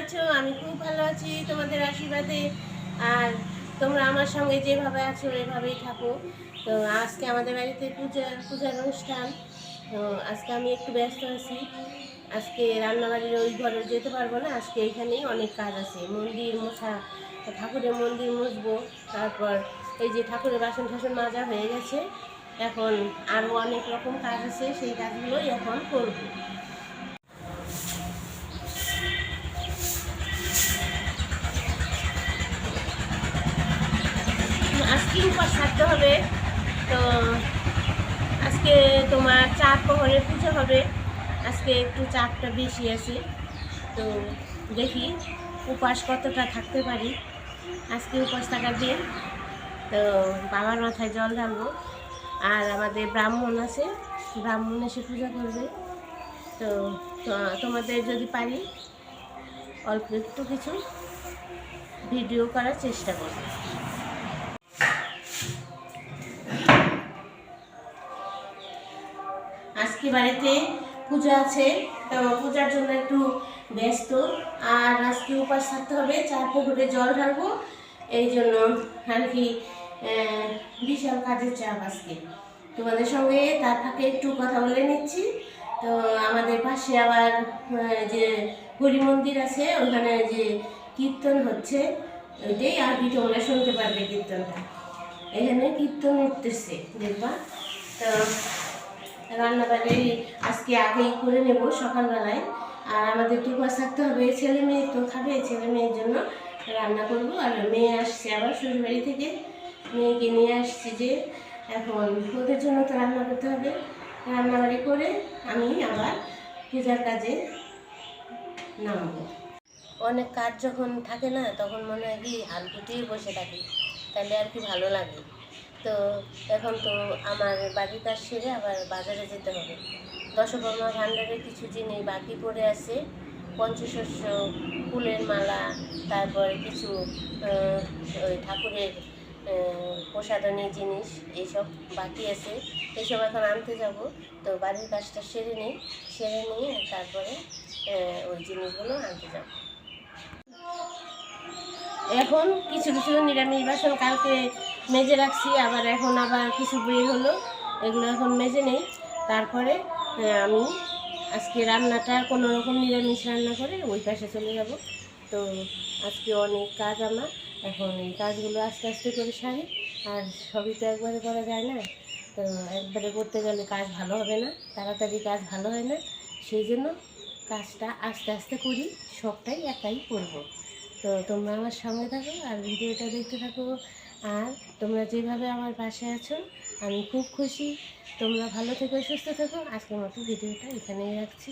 আছো? আমি খুব ভালো আছি, তোমাদের আশীর্বাদে। আর তোমরা আমার সঙ্গে যেভাবে আছো, এভাবেই থাকো। তো আজকে আমাদের বাড়িতে পূজা, পূজার অনুষ্ঠান। তো আজকে আমি একটু ব্যস্ত আছি। আজকে রান্নাবাড়ির ওই ঘরে যেতে পারব না। আজকে এখানেই অনেক কাজ আছে। মন্দির মোছা, ঠাকুরের মন্দির মুছবো। তারপর এই যে ঠাকুরের বাসন টাসন মাজা হয়ে গেছে। এখন আরও অনেক রকম কাজ আছে। সেই কাজগুলোই এখন করব। আজকে উপাস থাকতে হবে। তো আজকে তোমার চার প্রহরে পুজো হবে। আজকে একটু চাপটা বেশি আছে। তো দেখি উপাস কতটা থাকতে পারি। আজকে উপাস থাকার দিন। তো বাবার মাথায় জল ঢালবো। আর আমাদের ব্রাহ্মণ আছে। ব্রাহ্মণ এসে পূজা করবে। তো- তোমাদের যদি পারি, অল্প একটু কিছু ভিডিও করার চেষ্টা করব। আজকে বাড়িতে পূজা আছে, তো পূজার জন্য একটু ব্যস্ত। আর আজকে উপাস থাকতে হবে, চার পুকুরে জল ঢালবো। এই জন্য আর কি বিশাল কাজের চাপ আজকে। তোমাদের সঙ্গে তার ফাঁকে একটু কথা বলে নিচ্ছি। তো আমাদের পাশে আবার যে হরি মন্দির আছে, ওখানে যে কীর্তন হচ্ছে, ওইটাই আর কি তোমরা শুনতে পারবে কীর্তনটা। এখানে কীর্তন উঠতেছে, দেখবা। তো রান্নাবাড়ি আজকে আগেই করে নেব সকালবেলায়। আর আমাদের তো থাকতে হবে, ছেলে মেয়ে তো খাবে, ছেলে মেয়ের জন্য রান্না করব। আর মেয়ে আসছে আবার শ্বশুরবাড়ি থেকে। মেয়েকে নিয়ে আসছি যে এখন ওদের জন্য তো রান্না করতে হবে। রান্নাবাড়ি করে আমি আবার পূজার কাজে নামবো। অনেক কাজ যখন থাকে না, তখন মনে হয় কি হাল বসে থাকি। তাহলে আর কি ভালো লাগে। তো এখন তো আমার বাড়ির কাজ সেরে আবার বাজারে যেতে হবে। দশকর্মা ভাণ্ডারের কিছু জিনিস বাকি পড়ে আছে। পঞ্চশস্য ফুলের মালা তারপরে কিছু ওই ঠাকুরের আহ, প্রসাধনী জিনিস এইসব বাকি আছে। এইসব এখন আনতে যাব। তো বাড়ির কাজটা সেরে নিই সেরে নিয়ে তারপরে ওই জিনিসগুলো আনতে যাব। এখন কিছু কিছু নিরামিষ বাসন কালকে মেজে রাখছি, আবার এখন আবার কিছু বের হলো, এগুলো এখন মেজে নেই। তারপরে আমি আজকে রান্নাটা কোনো রকম নিরামিষ রান্না করে ওই পাশে চলে যাব। তো আজকে অনেক কাজ আমার, এখন এই কাজগুলো আস্তে আস্তে করে সারি, আর সবই তো একবারে করা যায় না। তো একবারে করতে গেলে কাজ ভালো হবে না, তাড়াতাড়ি কাজ ভালো হয় না, সেই জন্য কাজটা আস্তে আস্তে করি সবটাই একাই করব। তো তোমরা আমার সঙ্গে থাকো, আর ভিডিওটা দেখতে থাকো আর তোমরা যেভাবে আমার পাশে আছো, আমি খুব খুশি। তোমরা ভালো থেকো, সুস্থ থেকো। আজকের মতো ভিডিওটা এখানেই রাখছি।